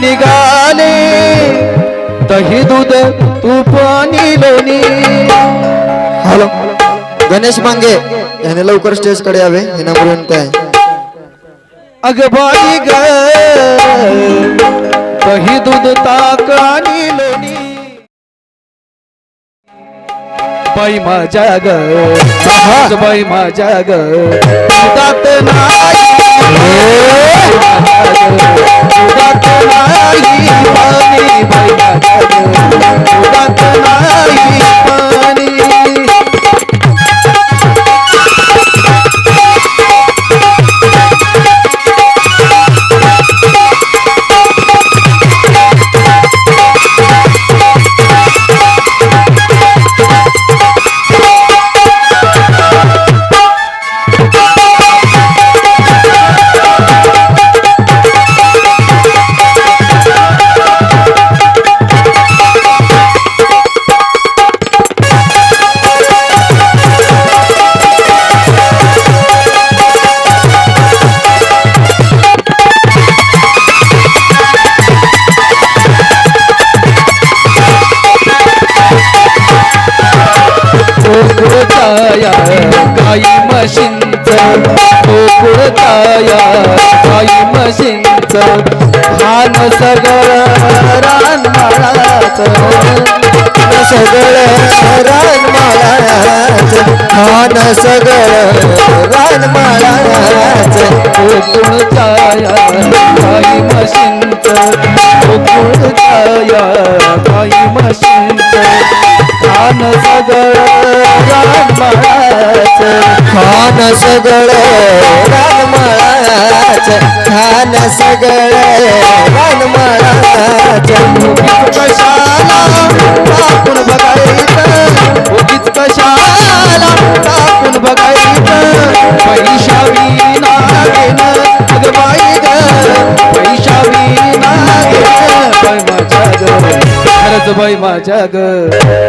निघाले. दही दूध तूप आणि लोणी हॅलो. गणेश मांगे याने लवकर स्टेजकडे यावे. हे नंबर विनंती आहे अग बाई ग दही दूध ताक आणि लोणी बाई माझ्या ग बाई माझ्या ग नाही गोकुळताया गाई म्हशींच गोकुळताया गाई म्हशींच खान सगळं रान माळाच सगळं रान माळाच खान सगळं रान गोकुळताया गाई म्हशींच सगळं खान सगळं रान खान सगळं रान कशाला टाकून बघायचं उगीच कशाला टाकून बघायचं पैशा विना घेणं अगं बाई ग पैशा विना घेणं बाई माझ्या ग खरंच बाई माझ्या ग.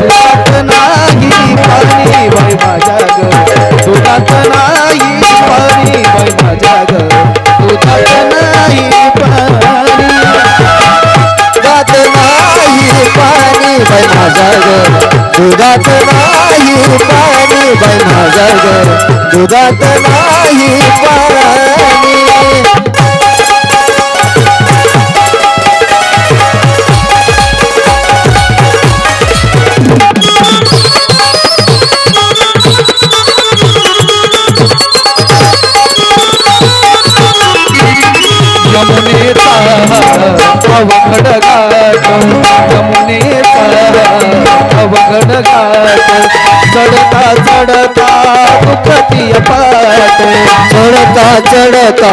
ग दुधात नाही पाणी बना माझा ग दुधात नाही पाणी. यमुनेचा अवघड चढता दुखती पाट चढता चढता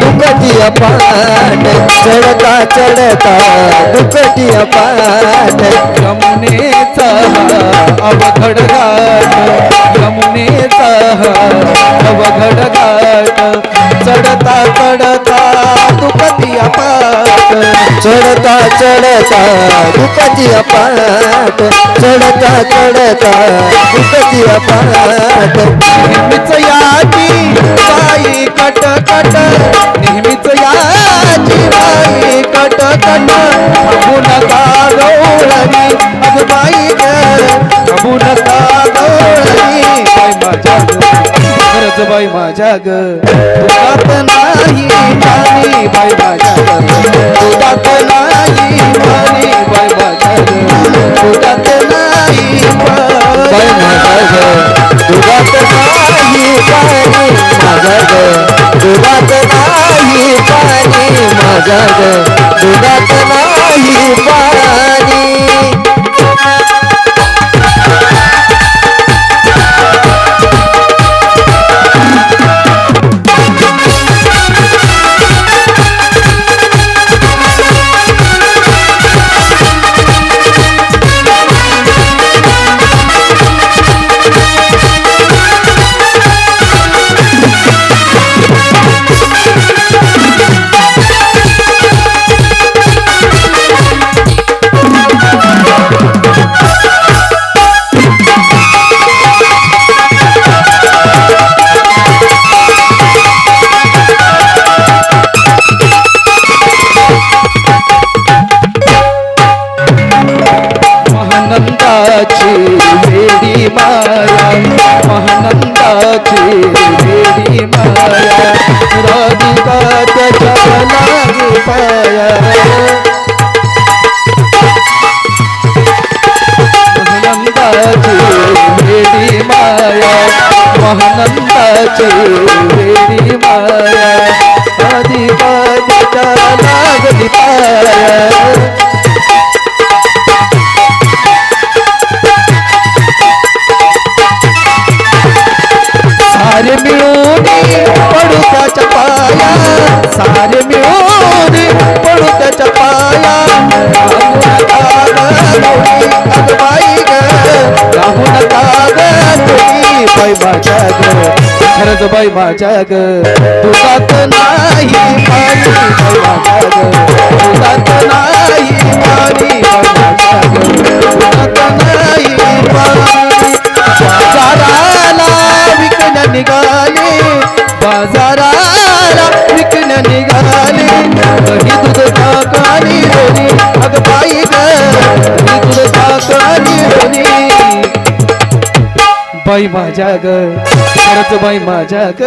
दुखती पाट चढता चढता दुखती पाट यमुनेचा अवघड घाट यमुनेचा अवघड घाट चढता चढता दुपती पाट चढता चढता दुपती पाट चढता चढता दुपती पाट नेहमीच याची बाई कट कट नेहमीच याची बाई कट कट थांबू का गौरवी अग बाई ग थांबू नका बाई माझ्या ग बाई माझ्या ग. पाणी महानंदाची माया राधिका त्याच्या लागे पाया महानंदाची वेडी माया महानंदाची माया अधिपतीच्या लागली पाया. सारे मिळून पडू त्याच्या पाया. राहू नका ग बाई माझ्या ग. खरंच बाई माझ्या ग. दुधात बाई ही तुझ बाई माझ्या ग खरंच बाई माझ्या ग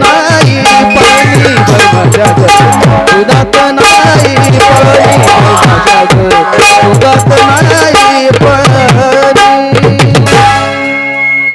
नाही पाणी बाई माझ्या ग नाही पाणी माझ्या ग नाही पाणी